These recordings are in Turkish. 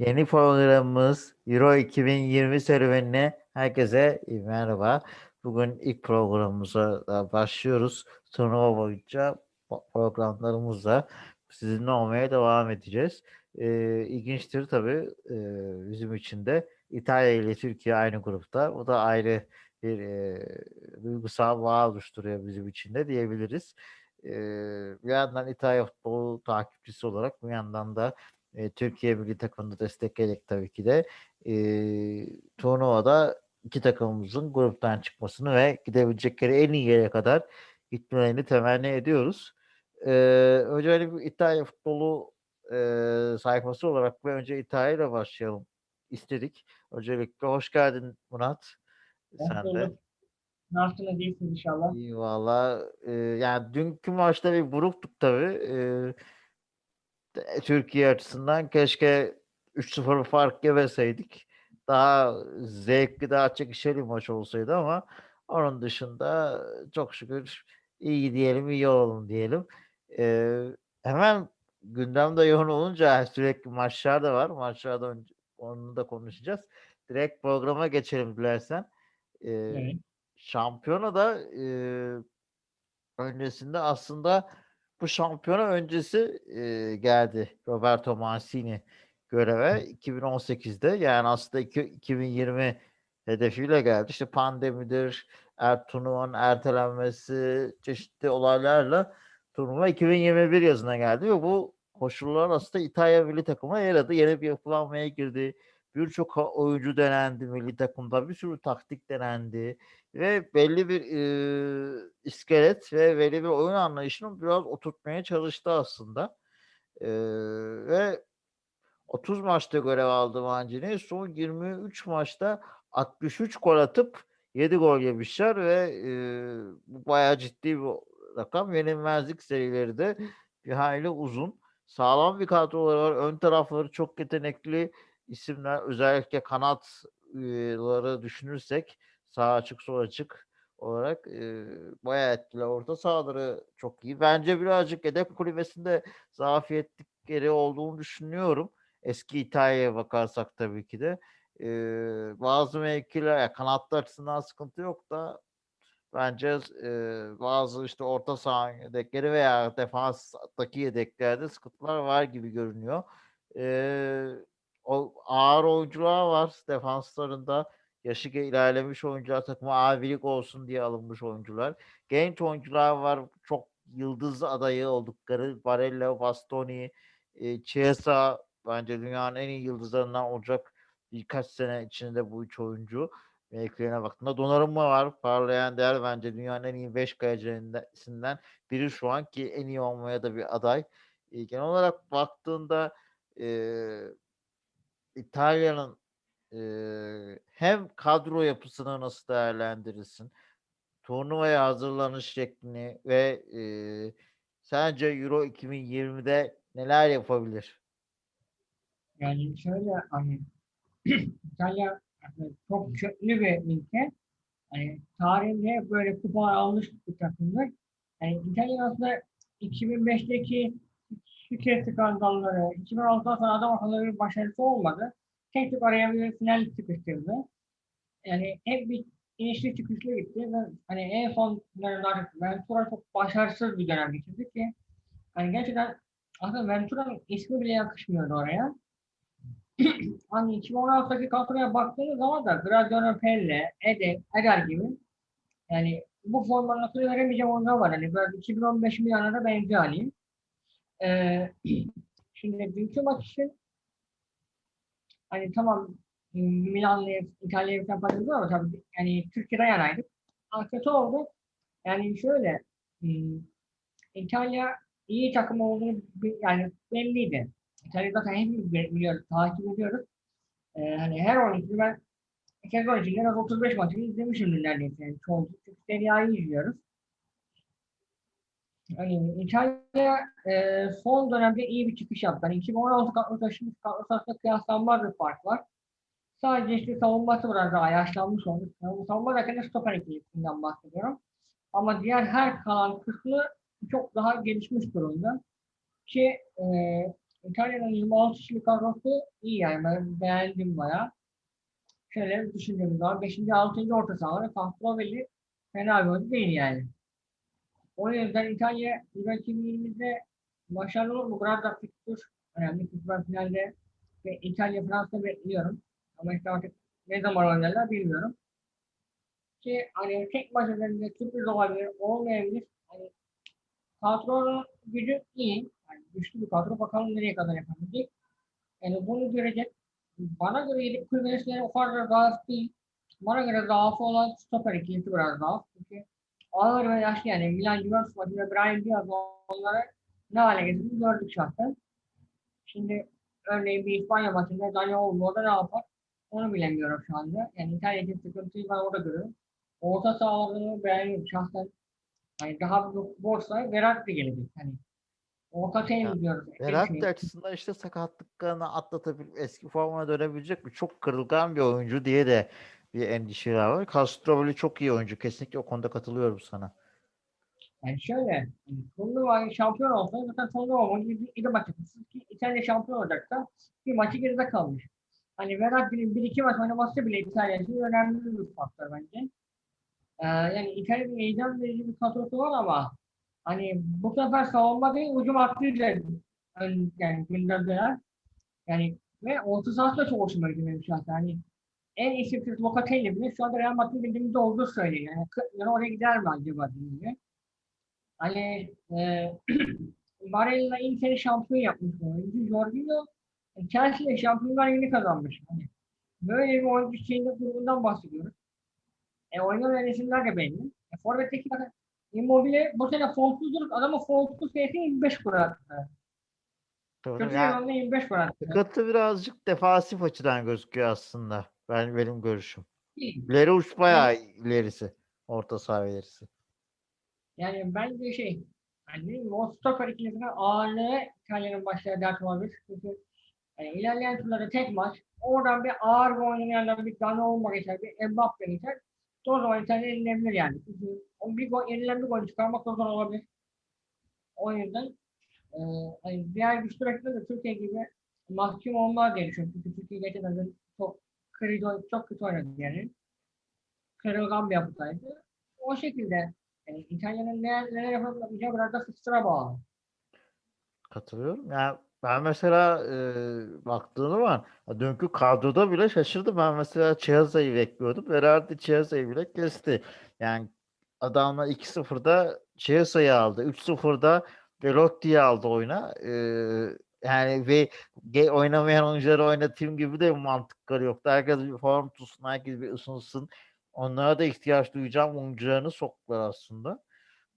Yeni programımız Euro 2020 serüvenine herkese merhaba. Bugün ilk programımıza başlıyoruz. Turnuva boyunca programlarımızla sizinle olmaya devam edeceğiz. Ee, ilginçtir tabii e, bizim için de İtalya ile Türkiye aynı grupta. Bu da ayrı bir e, duygusal bağ oluşturuyor bizim için de diyebiliriz. E, bir yandan İtalya futbolu takipçisi olarak bir yandan da e, Türkiye milli takımını destekleyerek tabii ki de e, turnuvada iki takımımızın gruptan çıkmasını ve gidebilecekleri en iyi yere kadar gitmelerini temenni ediyoruz. E, önce öyle bir İtalya futbolu e, sayfası olarak ve önce İtalya ile başlayalım istedik. Öncelikle hoş geldin Murat. Sen de. Nasılsınız iyisiniz inşallah. İyi valla. E, yani dünkü maçta bir buruktuk tabii. E, de- Türkiye açısından keşke 3-0 fark yemeseydik. Daha zevkli, daha çekişeli maç olsaydı ama onun dışında çok şükür iyi diyelim, iyi olalım diyelim. E, hemen gündemde yoğun olunca sürekli maçlar da var. Maçlardan önce onu da konuşacağız. Direkt programa geçelim dilersen. E, Evet. Şampiyonada e, öncesinde aslında bu şampiyona öncesi e, geldi Roberto Mancini göreve 2018'de yani aslında iki- 2020 hedefiyle geldi. İşte pandemidir, er, turnuvanın ertelenmesi, çeşitli olaylarla turnuva 2021 yazına geldi ve bu koşullar aslında İtalya milli takımına yaradı. Yeni bir yapılanmaya girdi. Birçok oyuncu denendi milli takımda. Bir sürü taktik denendi ve belli bir e, iskelet ve belli bir oyun anlayışını biraz oturtmaya çalıştı aslında. E, ve 30 maçta görev aldı Mancini. Son 23 maçta 63 gol atıp 7 gol yemişler ve e, bu bayağı ciddi bir rakam. Yenilmezlik serileri de bir hayli uzun. Sağlam bir kadroları var. Ön tarafları çok yetenekli isimler. Özellikle kanatları düşünürsek sağ açık sol açık olarak e, bayağı etkili. Orta sahaları çok iyi. Bence birazcık yedek kulübesinde zafiyetlikleri olduğunu düşünüyorum. Eski İtalya'ya bakarsak tabii ki de. E, bazı mevkiler, yani kanatlar açısından sıkıntı yok da bence e, bazı işte orta saha yedekleri veya defanstaki yedeklerde sıkıntılar var gibi görünüyor. E, o ağır oyuncular var defanslarında. Yaşı ilerlemiş oyuncular takıma abilik olsun diye alınmış oyuncular. Genç oyuncular var. Çok yıldız adayı oldukları Barella, Bastoni, e, Chiesa bence dünyanın en iyi yıldızlarından olacak birkaç sene içinde bu üç oyuncu mevkilerine baktığında. Donnarumma var. Parlayan değer bence dünyanın en iyi 5 kalecisinden biri şu an ki en iyi olmaya da bir aday. E, genel olarak baktığında e, İtalya'nın e, hem kadro yapısını nasıl değerlendirirsin? Turnuvaya hazırlanış şeklini ve e, sence Euro 2020'de neler yapabilir? Yani şöyle hani İtalya aslında çok köklü bir ülke. Hani tarihinde böyle kupa almış bir takımdır. Yani İtalya aslında 2005'teki Şike skandalları, 2006'dan sonra adam akıllı bir başarısı olmadı. Tek tük araya bir final sıkıştırdı. Yani hep bir inişli çıkışlı gitti. Ve hani en son dönemde artık Ventura çok başarısız bir dönem geçirdi ki hani gerçekten aslında Ventura'nın ismi bile yakışmıyordu oraya. hani 2016'daki kadroya baktığınız zaman da Graziano Pelle, Ede, Eder gibi yani bu formanın nasıl veremeyeceğim oyuncular var. Hani biraz 2015 Milan'a da benziyor hani. Ee, şimdi dünkü maç için hani tamam Milan'la İtalya'ya sempatimiz var ama tabii yani Türkiye'de yanaydık. Ama kötü oldu. Yani şöyle hmm, İtalya iyi takım olduğunu yani belliydi. İtalya zaten hepimiz bi- biliyoruz, takip ediyoruz. Ee, hani her oyuncu ben sezon içinde en az 35 maçını izlemişimdir neredeyse. Yani çoğu çünkü Serie A'yı izliyoruz. Yani İtalya e, son dönemde iyi bir çıkış yaptı. Hani 2016 kadrosu şimdi kadrosu arasında kıyaslanmaz bir fark var. Sadece işte savunması biraz daha yaşlanmış. Yani savunma derken de stoper ikilisinden bahsediyorum. Ama diğer her kalan kısmı çok daha gelişmiş durumda. Ki e, İtalya'nın 26 kişilik kadrosu iyi yani ben beğendim bayağı. Şöyle düşündüğümüz zaman 5. 6. orta sahaları Castrovilli fena bir oyuncu değil yani. O yüzden İtalya Euro 2020'de başarılı olur mu? Biraz da fikstür önemli. Kısmen finalde ve İtalya Fransa bekliyorum. Ama işte artık ne zaman oynarlar bilmiyorum. Ki hani tek maç üzerinde sürpriz olabilir, olmayabilir. Hani kadronun gücü iyi. Yani güçlü bir kadro. Bakalım nereye kadar yapabilecek. Yani bunu görecek. Bana göre yedek kulübesleri o kadar zaaf değil. Bana göre zaafı olan stoper ikilisi biraz zaaf. Çünkü ağır ve yaşlı yani Milan Juventus maçında Brian Diaz onları ne hale getirdi gördük şahsen. Şimdi örneğin bir İspanya maçında Dani Olmo orada ne yapar? Onu bilemiyorum şu anda. Yani İtalya'daki sıkıntıyı ben orada görüyorum. Orta sahalarını beğeniyorum şahsen. Hani daha borsa Verratti gelecek. Hani orta terim diyoruz. Verratti açısından işte sakatlıklarını atlatabilip eski formuna dönebilecek mi? Çok kırılgan bir oyuncu diye de bir endişeler var. Castrovilli çok iyi oyuncu. Kesinlikle o konuda katılıyorum sana. Yani şöyle, hani turnuva şampiyon olsa zaten turnuva olmalı bir, bir maç yapmışsınız ki İtalya şampiyon olacaksa bir maçı geride kalmış. Hani Verratti'nin bir iki maç oynaması bile İtalya için önemli bir faktör bence. Ee, yani İtalya'nın heyecan verici bir kadrosu var ama hani bu sefer savunma değil hücum hattıyla ön, yani gündemdeler. Yani ve orta sahası da çok hoşuma gidiyor benim şahsen. Hani en isimsiz Locatelli bile şu anda Real Madrid'in gündeminde olduğu söyleniyor. Yani, milyon oraya gider mi acaba diye. Hani e, Barella Inter'i şampiyon yapmış oyuncu. Jorginho e, Chelsea'yle Şampiyonlar Ligi'ni kazanmış. Hani böyle bir oyuncu şeyinde grubundan bahsediyoruz. E, oynamayan isimler de belli. E, Forvet'teki Immobile bu sene formsuzdur. Adamı formsuz seyretti 25 gol attı. Doğru. Kötü Yani yani, 25 gol attı. sıkıntı birazcık defansif açıdan gözüküyor aslında. Ben benim görüşüm. İleri uç bayağı ilerisi. Orta saha ilerisi. Yani bence şey hani o stoper ikilisine ağırlığı İtalya'nın başına dert olabilir. Çünkü yani ilerleyen turlarda tek maç oradan bir ağır bir oynayanlardan bir olma geçer, bir Mbappe geçer. O zaman İtalya yenilebilir yani. Çünkü o bir gol, yenilen bir gol çıkarmak da zor olabilir. O yüzden e, hani diğer güçlü rakipler de Türkiye gibi mahkum olmaz diye düşünüyorum. Çünkü Türkiye geçen sene çok kırıcı, çok kötü oynadı yani. Kırılgan bir yapıdaydı. O şekilde yani İtalya'nın neler, neler yapabileceği biraz da fıksıra bağlı. Katılıyorum. Yani ben mesela e, baktığım zaman dünkü kadroda bile şaşırdım. Ben mesela Chiesa'yı bekliyordum. Verratti Chiesa'yı bile kesti. Yani adamlar 2-0'da Chiesa'yı aldı. 3-0'da Belotti'yi aldı oyuna. E, yani ve ge- oynamayan oyuncuları oynatayım gibi de mantıkları yoktu. Herkes bir form tutsun, herkes bir ısınsın. Onlara da ihtiyaç duyacağım oyuncularını soktular aslında.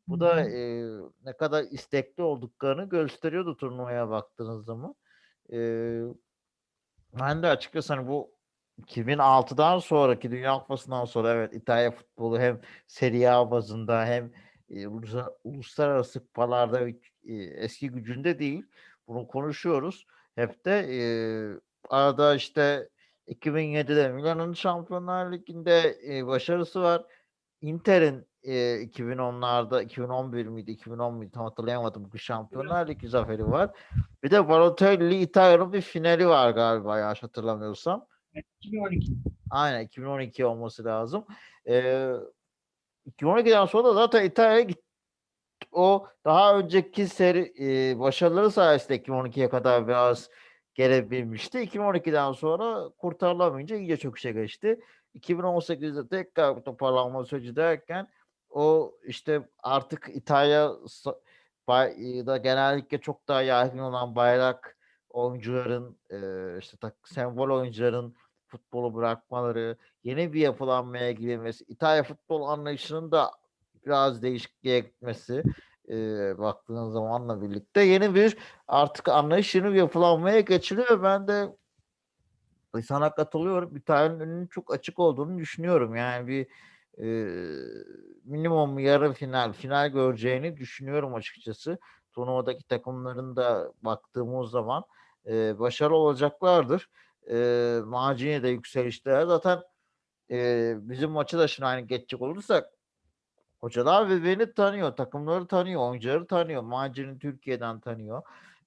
Bu da e, ne kadar istekli olduklarını gösteriyordu turnuvaya baktığınız zaman. E, ben de açıkçası hani bu 2006'dan sonraki Dünya Kupası'ndan sonra evet İtalya futbolu hem Serie A bazında hem e, uluslararası kupalarda e, eski gücünde değil. Bunu konuşuyoruz. Hep de e, arada işte 2007'de Milan'ın Şampiyonlar Ligi'nde e, başarısı var. Inter'in e, 2010'larda 2011 miydi 2010 muydu tam hatırlayamadım bu Şampiyonlar Ligi zaferi var. Bir de Balotelli İtalya'nın bir finali var galiba yanlış hatırlamıyorsam. 2012. Aynen 2012 olması lazım. Ee, 2012'den sonra da zaten İtalya'ya. O daha önceki seri e, başarıları sayesinde 2012'ye kadar biraz gelebilmişti. 2012'den sonra kurtarılamayınca iyice çöküşe geçti. 2018'de tekrar toparlanma süreci derken o işte artık İtalya sa- bay- e, da genellikle çok daha yaygın olan bayrak oyuncuların e, işte tak, sembol oyuncuların futbolu bırakmaları, yeni bir yapılanmaya girmesi, İtalya futbol anlayışının da biraz değişikliğe gitmesi e, baktığınız zamanla birlikte yeni bir artık anlayış yeni bir yapılanmaya geçiliyor. Ben de sana katılıyorum. İtalya'nın önünün çok açık olduğunu düşünüyorum. Yani bir e, minimum yarı final, final göreceğini düşünüyorum açıkçası. Turnuvadaki takımların da baktığımız zaman e, başarılı olacaklardır. E, Macini de yükselişte. Zaten e, bizim maçı da şimdi aynı geçecek olursak hocalar birbirini tanıyor, takımları tanıyor, oyuncuları tanıyor. Macini Türkiye'den tanıyor.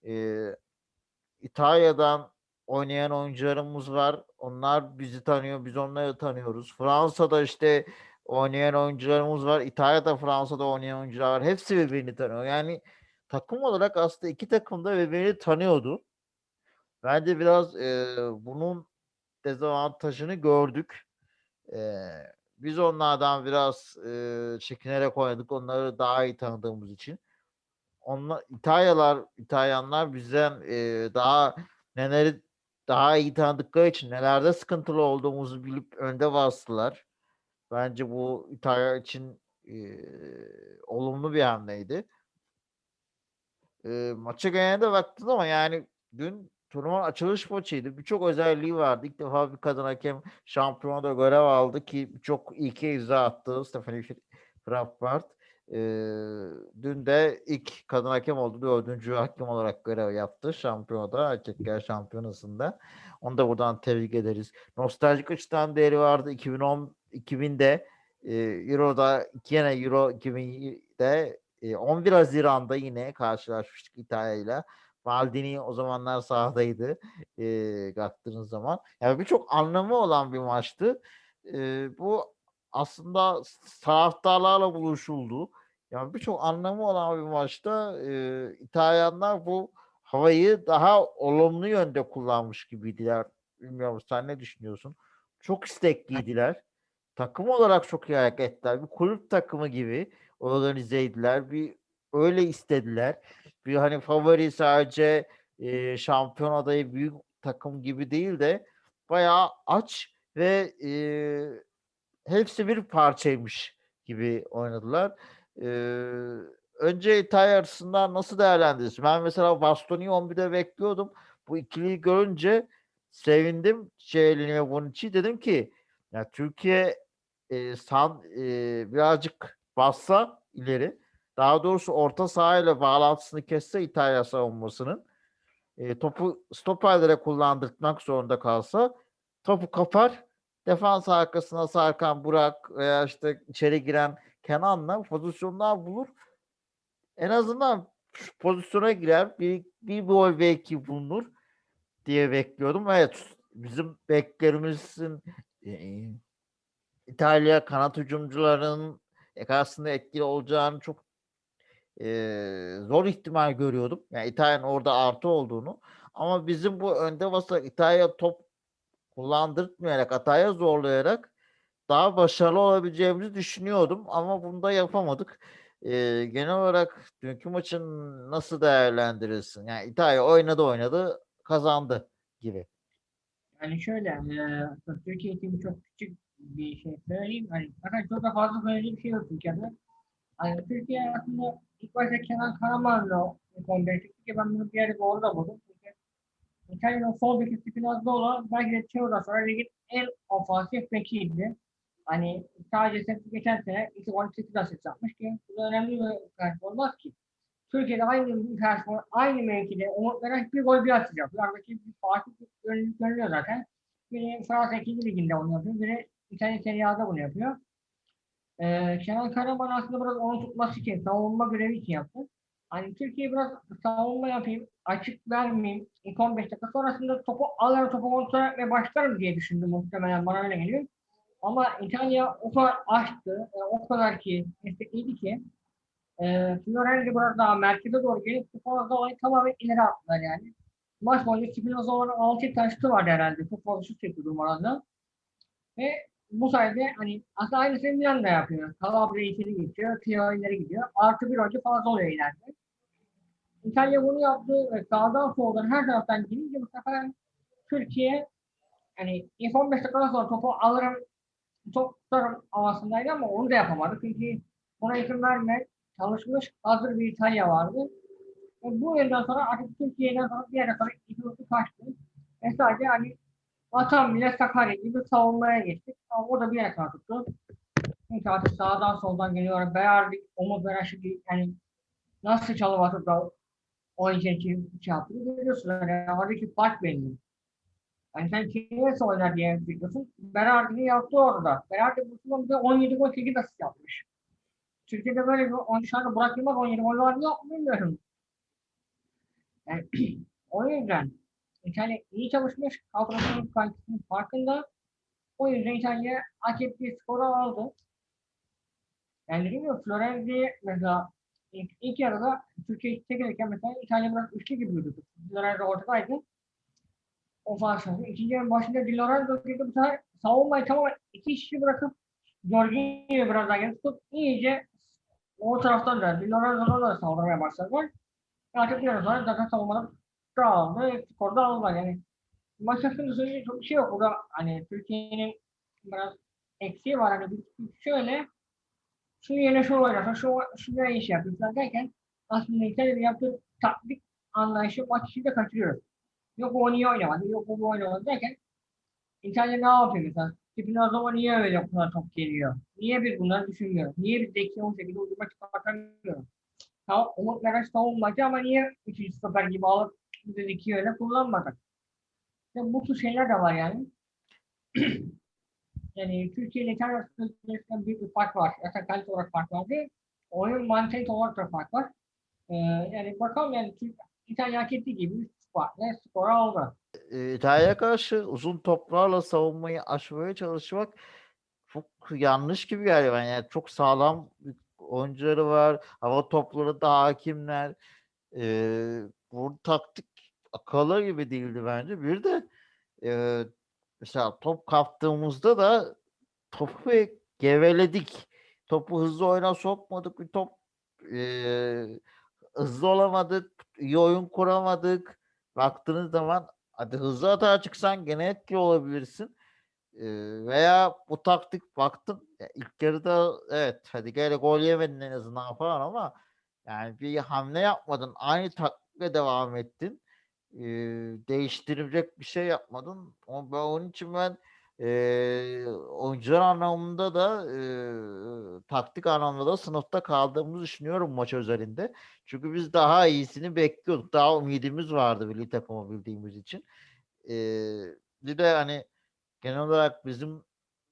E, İtalya'dan oynayan oyuncularımız var. Onlar bizi tanıyor, biz onları tanıyoruz. Fransa'da işte oynayan oyuncularımız var. İtalya'da, Fransa'da oynayan oyuncular var. Hepsi birbirini tanıyor. Yani takım olarak aslında iki takım da birbirini tanıyordu. Bence biraz e, bunun dezavantajını gördük. E, biz onlardan biraz e, çekinerek oynadık. Onları daha iyi tanıdığımız için. Onlar İtalyalar, İtalyanlar bizden e, daha neleri daha iyi tanıdıkları için nelerde sıkıntılı olduğumuzu bilip önde bastılar. Bence bu İtalya için e, olumlu bir hamleydi. E, maça genelde baktığında ama yani dün turnuva açılış maçıydı. Birçok özelliği vardı. İlk defa bir kadın hakem şampiyonada görev aldı ki çok ilke imza attı Stephanie Frappart. E, dün de ilk kadın hakem oldu. Dördüncü hakem olarak görev yaptı şampiyonada, erkekler şampiyonasında. Onu da buradan tebrik ederiz. Nostaljik açıdan değeri vardı. 2010 2000'de e, Euro'da yine Euro 2000'de e, 11 Haziran'da yine karşılaşmıştık İtalya ile. Maldini o zamanlar sahadaydı e, baktığınız zaman. Yani birçok anlamı olan bir maçtı. E, bu aslında taraftarlarla buluşuldu. Yani birçok anlamı olan bir maçta e, İtalyanlar bu havayı daha olumlu yönde kullanmış gibiydiler. Bilmiyorum sen ne düşünüyorsun? Çok istekliydiler. Takım olarak çok iyi hareket ettiler. Bir kulüp takımı gibi organizeydiler. Bir öyle istediler. Bir hani favori sadece e, şampiyon adayı büyük takım gibi değil de bayağı aç ve e, hepsi bir parçaymış gibi oynadılar. Ee, önce İtalya açısından nasıl değerlendirirsin? Ben mesela Bastoni'yi 11'de bekliyordum. Bu ikiliyi görünce sevindim. Şeylini ve Bonucci dedim ki ya Türkiye e, san, e, birazcık bassa ileri daha doğrusu orta sahayla bağlantısını kesse İtalya savunmasının e, topu stoperlere kullandırmak zorunda kalsa topu kapar defans arkasına sarkan Burak veya işte içeri giren Kenan'la pozisyonlar bulur. En azından pozisyona girer. Bir, bir gol belki bulunur diye bekliyordum. Evet bizim beklerimizin e, İtalya kanat hücumcularının aslında etkili olacağını çok e, zor ihtimal görüyordum. Yani İtalya'nın orada artı olduğunu. Ama bizim bu önde basarak İtalya top kullandırtmayarak, hataya zorlayarak daha başarılı olabileceğimizi düşünüyordum ama bunu da yapamadık. Ee, genel olarak dünkü maçın nasıl değerlendirirsin? Yani İtalya oynadı oynadı kazandı gibi. Yani şöyle, e, Türkiye için çok küçük bir şey söyleyeyim. Hani fakat çok da fazla söyleyecek bir şey yok Türkiye'de. Hani Türkiye aslında ilk başta Kenan Karaman'la çıktı ki ben bunu bir yerde doğru da buldum. Çünkü İtalya'nın sol beki Spinazzola belki de Çevre'den sonra ligin en ofansif bekiydi. Hani sadece geçen sene 2-18 asist yapmış ki bu da önemli bir performans ki. Türkiye'de aynı performans, aynı mevkide umut veren bir gol bir asist yapıyor. Aradaki bir farklı görünüyor zaten. Biri Fransa 2. liginde onu yapıyor, biri İtalya Serie A'da bunu yapıyor. Ee, Kenan Karaman aslında biraz onu tutması için, savunma görevi için yaptı. Hani Türkiye biraz savunma yapayım, açık vermeyeyim. İlk 15 dakika sonrasında topu alır, topu kontrol etmeye başlarım diye düşündüm muhtemelen bana öyle geliyor. Ama İtalya o kadar açtı, e, o kadar ki destekliydi ki e, Fiorenzi biraz daha merkeze doğru gelip Spinozza'yı tamamen ileri attılar yani. Maç boyunca Spinozza'nın 6 tane şutu vardı herhalde. Çok fazla şut çekti numarada. Ve bu sayede hani aslında aynısını Milan da yapıyor. Calabria içeri geçiyor, Tio ileri gidiyor. Artı bir oyuncu fazla oluyor ileride. İtalya bunu yaptı ve sağdan soldan her taraftan gelince bu sefer Türkiye hani ilk 15 dakikadan sonra topu alırım, top tutarım havasındaydı ama onu da yapamadı. Çünkü buna izin vermek çalışmış hazır bir İtalya vardı. Ve bu yıldan sonra artık Türkiye'den sonra bir yere sonra itibarı kaçtı. Ve sadece hani Vatan bile Sakarya gibi savunmaya geçtik. Ama o da bir yere tuttu. Çünkü artık sağdan soldan geliyor. Beyardik, Umut Beraş'ı yani nasıl çalım atıp da için şey yaptığını görüyorsun. Yani oradaki fark belli. Yani sen kimse oynar diye biliyorsun. Berardi'ni yaptı orada. Berardi bu sezon 17 gol 8 asist yapmış. Türkiye'de böyle bir oyuncu şu anda Burak Yılmaz 17 gol var mı yok bilmiyorum. Yani o yüzden İtalya iyi çalışmış. Kadrosunun kalitesinin farkında. O yüzden İtalya hak ettiği skoru aldı. Yani dediğim gibi Florenzi mesela ilk, ilk yarıda Türkiye çekilirken mesela İtalya biraz üçlü gibi yürüdü. Florenzi ortadaydı. Ofansiyonu. İkinci yarının başında Di Lorenzo girdi. Bu sefer savunmayı tamamen iki kişi bırakıp Jorginho'yu biraz daha tutup iyice o taraftan da Di Lorenzo'dan da saldırmaya başladılar. Artık yarı sonra zaten savunmadan dağıldı. Skorda aldılar yani. Hakkında söyleyecek çok şey yok. Burada hani Türkiye'nin biraz eksiği var. Hani şöyle şu yerine şu oynasa, şu, şu ne iş yapıyor falan derken aslında İtalya'nın yaptığı taktik anlayışı maç içinde kaçırıyoruz. Yok o niye oynamadı, yok o bu oynamadı derken İtalya ne yapıyor mesela? Spinazzola niye öyle kadar top geliyor? Niye biz bunları düşünmüyoruz? Niye biz Zeki 18'de ucuma çıkartamıyoruz? Tamam Umut Meraş savunmacı ama niye 3. stoper gibi alıp de Zeki'yi öyle kullanmadık? İşte bu tür şeyler de var yani. yani Türkiye ile İtalya arasında bir fark var. Zaten kalite olarak fark vardı. Oyun mantalite olarak da fark var. Ee, yani bakalım yani Türk, İtalya hak ettiği gibi 3 farklı skor aldı. e, İtalya'ya karşı uzun toplarla savunmayı aşmaya çalışmak çok yanlış gibi geliyor. bana. Yani çok sağlam oyuncuları var. Hava topları da hakimler. E, bu taktik akıllı gibi değildi bence. Bir de e, mesela top kaptığımızda da topu geveledik. Topu hızlı oyuna sokmadık. Bir top e, hızlı olamadık. iyi oyun kuramadık. Baktığınız zaman hadi hızlı atağa çıksan gene etkili olabilirsin. Ee, veya bu taktik baktın ya ilk yarıda evet hadi gel gol yemedin en azından falan ama yani bir hamle yapmadın. Aynı taktikle devam ettin. Ee, değiştirecek bir şey yapmadın. Onun için ben eee oyuncular anlamında da eee, taktik anlamda da sınıfta kaldığımızı düşünüyorum maç özelinde. Çünkü biz daha iyisini bekliyorduk. Daha umidimiz vardı milli takımı bildiğimiz için. Eee, bir de hani genel olarak bizim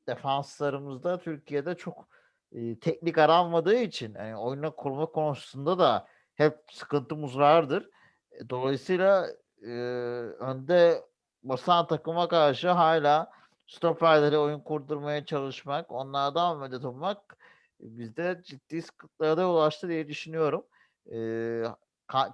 defanslarımızda Türkiye'de çok e, teknik aranmadığı için yani oyuna kurma konusunda da hep sıkıntımız vardır. E, Dolayısıyla e, önde basan takıma karşı hala stoperlere oyun kurdurmaya çalışmak, onlardan medet ummak e, bizde ciddi sıkıntılara ulaştı diye düşünüyorum. E,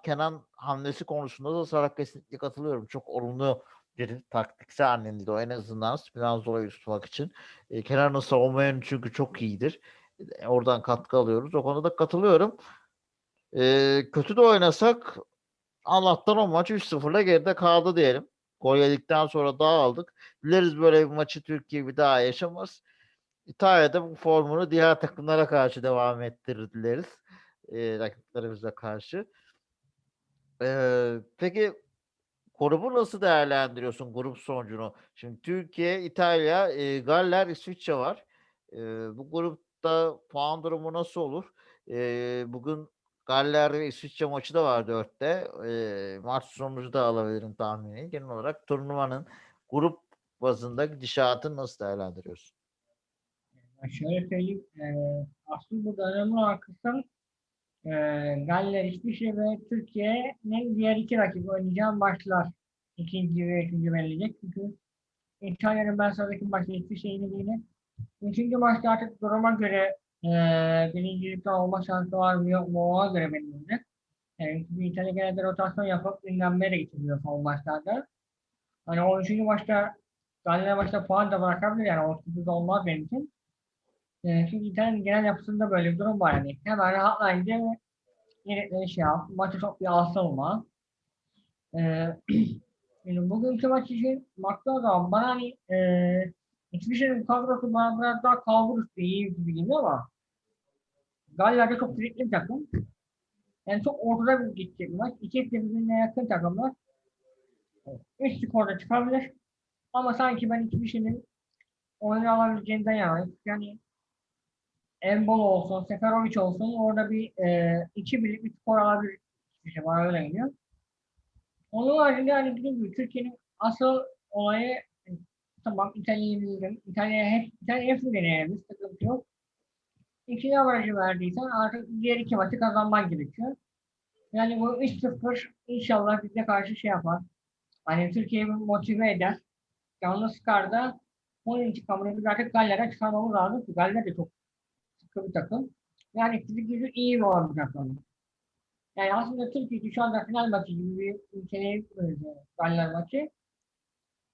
Kenan hamlesi konusunda da sana kesinlikle katılıyorum. Çok olumlu bir taktiksel hamleydi o en azından Spinazzola'yı tutmak için. E, Kenan'ın savunma çünkü çok iyidir. E, oradan katkı alıyoruz. O konuda katılıyorum. E, kötü de oynasak Allah'tan o maç 3-0'la geride kaldı diyelim. Gol yedikten sonra dağıldık. Biliriz böyle bir maçı Türkiye bir daha yaşamaz. İtalya'da bu formunu diğer takımlara karşı devam ettirir dileriz. E, rakiplerimize karşı. E, peki grubu nasıl değerlendiriyorsun grup sonucunu? Şimdi Türkiye, İtalya, e, Galler, İsviçre var. E, bu grupta puan durumu nasıl olur? E, bugün Galler ve İsviçre maçı da var dörtte. E, maç sonucu da alabilirim tahmini. Genel olarak turnuvanın grup bazında gidişatını nasıl değerlendiriyorsun? Şöyle söyleyeyim. eee aslında dönemin arkasından eee Galler, İsviçre ve Türkiye'nin diğer iki rakibi oynayacağı maçlar ikinci ve üçüncü belirleyecek. Çünkü İtalya'nın ben sonraki maçta İsviçre'yi yenildiğini üçüncü maçta artık duruma göre eee birincilikte olma şansı var mı yok mu ona göre belirlenecek. Yani İtalya genelde rotasyon yapıp dinlenmeye de getiriyor son maçlarda. Hani o üçüncü maçta Galler maçta puan da bırakabilir yani o sürpriz olmaz benim için. Ee, çünkü İtalya'nın genel yapısında böyle bir durum var yani. Hemen rahatlayınca yedekleri şey yap, maçı çok bir alsılma. Ee, yani bugünkü maç için baktığım zaman bana hani e, hiçbir şeyin kadrosu bana biraz daha kalburüs iyi gibi geliyor ama Galler'de çok kritikli bir takım. Yani çok ortada bir gidecek maç. İki birbirine yakın takımlar. Üç skorda çıkabilir. Ama sanki ben hiçbir şeyin oyunu alabileceğinden yanayım. Yani Embol olsun, Seferovic olsun orada bir e, iki birlik bir skor alabilir. Şey bana öyle geliyor. Onun haricinde hani dediğim gibi Türkiye'nin asıl olayı tamam İtalya'yı yenildim. İtalya hep İtalya hepsini deneyebiliriz. Sıkıntı yok. İkinci avarajı verdiysen artık diğer iki maçı kazanman gerekiyor. Yani bu 3-0 inşallah bize karşı şey yapar. hani Türkiye'yi motive eder. Yalnız karda onun intikamını biz artık Galler'e çıkarmamız lazım. Galler de çok sıkı bir takım. Yani fizik gücü iyi bir olan bir. Yani aslında Türkiye şu anda final maçı gibi bir ülkeyi Galler maçı.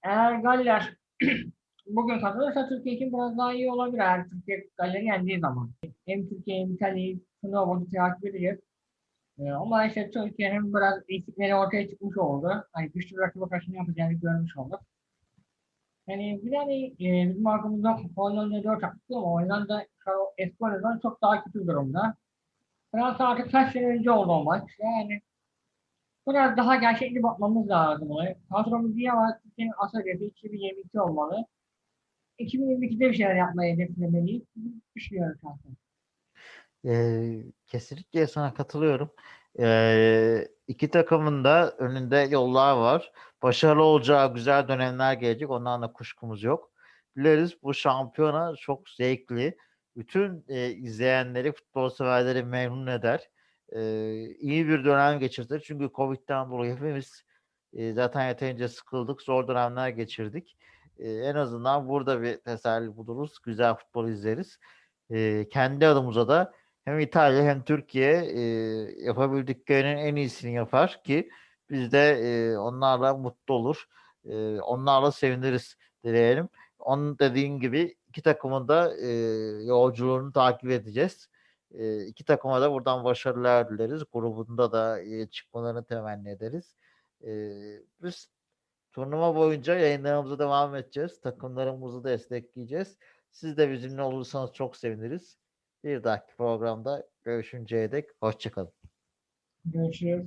Eğer Galler bugün kazanırsa Türkiye için biraz daha iyi olabilir eğer Türkiye Galler'i yendiği zaman. Hem Türkiye hem İtalya'yı Snowboard'u takip edeceğiz. Ee, ama işte Türkiye'nin biraz eksikleri ortaya çıkmış oldu. Hani güçlü bir rakibe karşı ne yapacağını görmüş olduk. Yani bir hani e, bizim arkamızda Hollanda 4 attı ama Hollanda Espanya'dan çok daha kötü durumda. Fransa artık kaç sene önce oldu o maç. Yani biraz daha gerçekçi bakmamız lazım olaya. Kadromuz iyi ama Türkiye'nin asıl hedefi 2022 olmalı. 2022'de bir şeyler yapmayı hedeflemeliyiz. Düşünüyorum şahsen. Eee, kesinlikle sana katılıyorum. Eee iki takımın da önünde yollar var. Başarılı olacağı güzel dönemler gelecek. Ondan da kuşkumuz yok. Dileriz bu şampiyona çok zevkli. Bütün eee, izleyenleri, futbol severleri memnun eder. Eee iyi bir dönem geçirtir. Çünkü Covid'den dolayı hepimiz eee, zaten yeterince sıkıldık. Zor dönemler geçirdik. Eee, en azından burada bir teselli buluruz. Güzel futbol izleriz. Eee, kendi adımıza da hem İtalya hem Türkiye eee, yapabildiklerinin en iyisini yapar ki biz de eee, onlarla mutlu olur. Eee, onlarla seviniriz dileyelim. Onun dediğin gibi iki takımın da eee, yolculuğunu takip edeceğiz. Eee iki takıma da buradan başarılar dileriz. Grubunda da çıkmalarını temenni ederiz. Biz turnuva boyunca yayınlarımıza devam edeceğiz. Takımlarımızı destekleyeceğiz. Siz de bizimle olursanız çok seviniriz. Bir dahaki programda görüşünceye dek hoşçakalın. Görüşürüz.